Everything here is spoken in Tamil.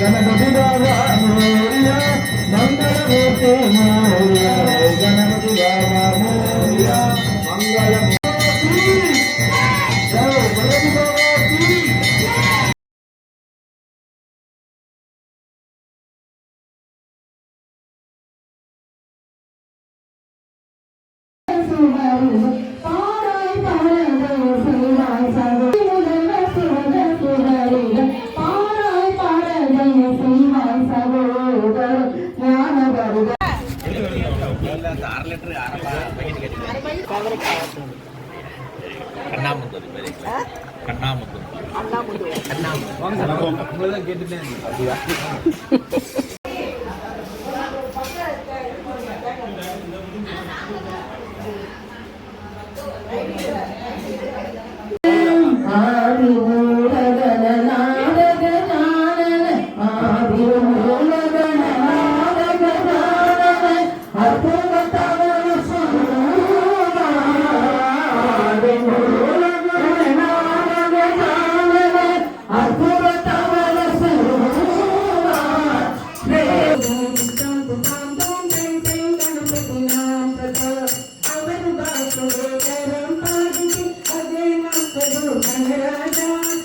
Ganapati Baba Morya Mangalmurti Morya Ganapati Baba Morya Mangalmurti Thank you. அரை லிட்டரு அரை பாக்கெட் கேட்டுக்கிறேன் கண்ணாமுத்தூர் மாதிரி கண்ணாமுத்தூர் கண்ணாமுத்தூர் கேட்டுட்டேன் అదే నాకు